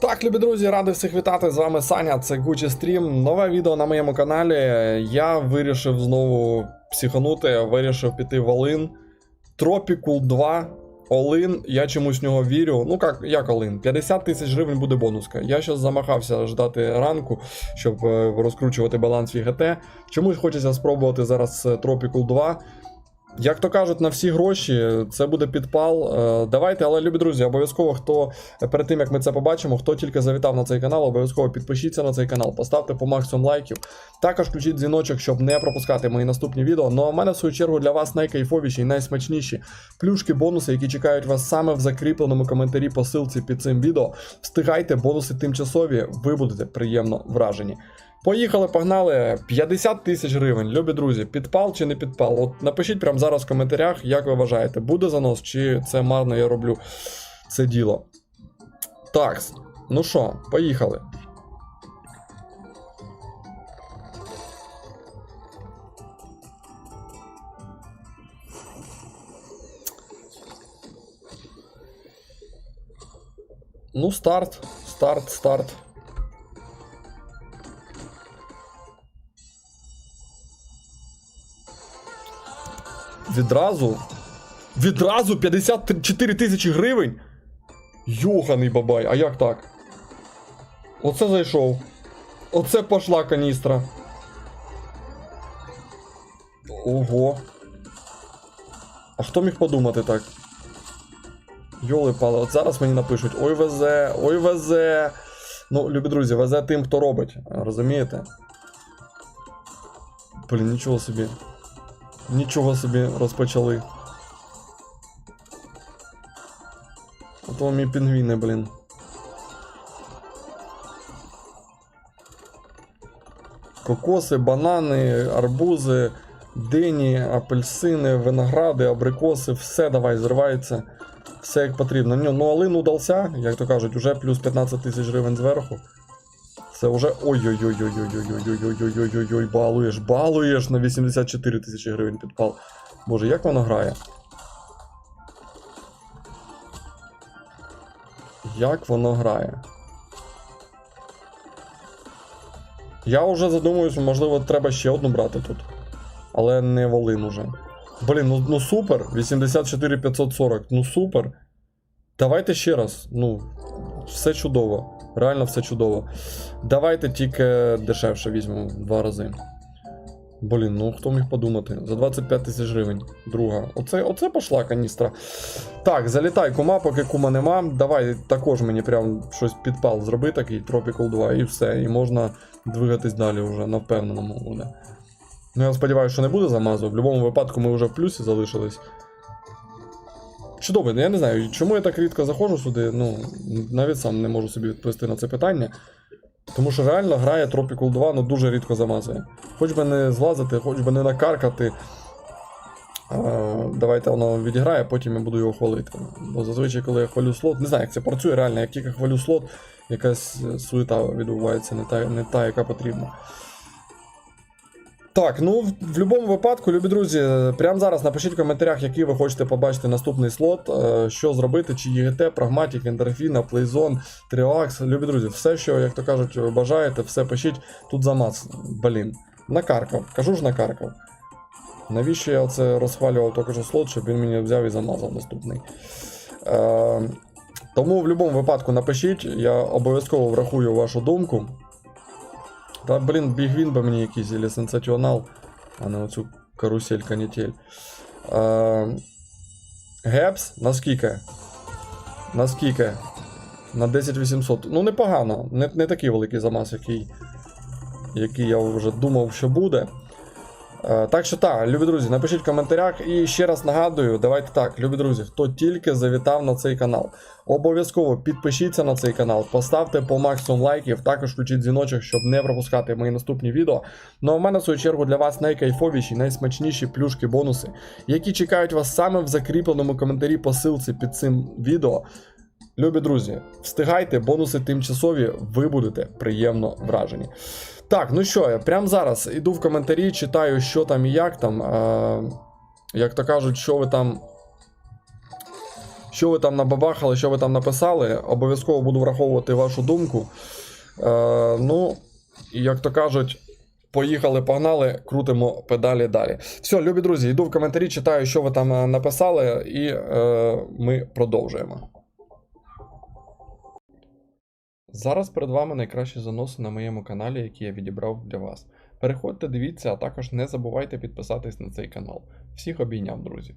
Так, любі друзі, радий всіх вітати. З вами Саня, це Gucci Stream. Нове відео на моєму каналі. Я вирішив знову психанути, вирішив піти в Олин. Tropical 2. Олин, я чомусь в нього вірю. Ну як, як Олин? 50 тисяч гривень буде бонуска. Я зараз замахався ждати ранку, щоб е, розкручувати баланс в ІГТ. Чомусь хочеться спробувати зараз е, Tropical 2. Як то кажуть, на всі гроші це буде підпал. Е, Давайте, але любі друзі, обов'язково хто перед тим як ми це побачимо, хто тільки завітав на цей канал, обов'язково підпишіться на цей канал, поставте по максимум лайків. Також включіть дзвіночок, щоб не пропускати мої наступні відео. Ну а в мене в свою чергу для вас найкайфовіші і найсмачніші плюшки, бонуси, які чекають вас саме в закріпленому коментарі по ссылці під цим відео. Встигайте, бонуси тимчасові, ви будете приємно вражені. Поїхали, погнали. 50 тисяч гривень. Любі друзі, підпал чи не підпал? От напишіть прямо зараз в коментарях, як ви вважаєте, буде занос, чи це марно я роблю це діло. Так, ну що, поїхали. Ну, старт, старт, старт. Відразу. Відразу 54 тисячі гривень. Йоханий бабай, а як так? Оце зайшов. Оце пошла каністра. Ого. А хто міг подумати так? Йоли пали, от зараз мені напишуть: ой везе, ой везе. Ну, любі друзі, везе тим, хто робить. Розумієте? Блін, нічого собі. Нічого собі розпочали. Ото мій пінгвіни, блін. Кокоси, банани, арбузи, дині, апельсини, виногради, абрикоси, все давай зривається. Все як потрібно. Ну, алин удався, як то кажуть, уже плюс 15 тисяч гривень зверху. Це вже ой-ой-ой-ой-ой-ой-ой-ой-ой-ой-ой-ой, балуєш, балуєш на 84 тисячі гривень підпал. Боже, як воно грає? Як воно грає? Я вже задумуюсь, можливо, треба ще одну брати тут. Але не волин уже. Блін, ну, ну супер. 84 540. Ну супер. Давайте ще раз. Ну, все чудово. Реально все чудово. Давайте тільки дешевше візьмемо два рази. Блін, ну хто міг подумати? За 25 тисяч гривень. Друга. Оце, оце пошла каністра. Так, залітай кума, поки кума нема. Давай також мені прям щось підпал зроби такий Tropical 2 і все. І можна двигатись далі вже на впевненому буде. Ну я сподіваюся, що не буде замазу. В будь-якому випадку ми вже в плюсі залишились. Чудово, я не знаю, чому я так рідко заходжу сюди, ну, навіть сам не можу собі відповісти на це питання. Тому що реально грає Tropical 2, ну дуже рідко замазує. Хоч би не злазити, хоч би не накаркати. А, давайте воно відіграє, потім я буду його хвалити. Бо зазвичай, коли я хвалю слот, не знаю, як це працює реально, як тільки хвалю слот, якась суета відбувається, не та, не та яка потрібна. Так, ну в, будь-якому випадку, любі друзі, прямо зараз напишіть в коментарях, який ви хочете побачити наступний слот, е, що зробити, чи ЄГТ, Прагматік, Ендорфіна, Плейзон, Тріакс. Любі друзі, все, що, як то кажуть, ви бажаєте, все пишіть. Тут замаз. Блін. Накаркав. Кажу ж накаркав. Навіщо я це розхвалював тільки що слот, щоб він мені взяв і замазав наступний. Е, тому в будь-якому випадку напишіть, я обов'язково врахую вашу думку. Та, блін, бігвін би мені якийсь, или сенсаціонал, а не оцю карусель канітель. Гепс, наскільки? Наскільки? На 10800. Ну, непогано. Не, не такий великий замас, який, який я вже думав, що буде. Е, Так що так, любі друзі, напишіть в коментарях. І ще раз нагадую, давайте так, любі друзі, хто тільки завітав на цей канал, обов'язково підпишіться на цей канал, поставте по максимум лайків, також включіть дзвіночок, щоб не пропускати мої наступні відео. Ну а в мене в свою чергу для вас найкайфовіші, найсмачніші плюшки, бонуси, які чекають вас саме в закріпленому коментарі по ссылці під цим відео. Любі друзі, встигайте, бонуси тимчасові, ви будете приємно вражені. Так, ну що, я прямо зараз іду в коментарі, читаю, що там і як там. Е, як то кажуть, що ви там. що ви там набабахали, що ви там написали. Обов'язково буду враховувати вашу думку. Е, ну, як то кажуть. Поїхали, погнали, крутимо педалі далі. Все, любі друзі, йду в коментарі, читаю, що ви там е, написали, і е, ми продовжуємо. Зараз перед вами найкращі заноси на моєму каналі, які я відібрав для вас. Переходьте, дивіться, а також не забувайте підписатись на цей канал. Всіх обійняв, друзі.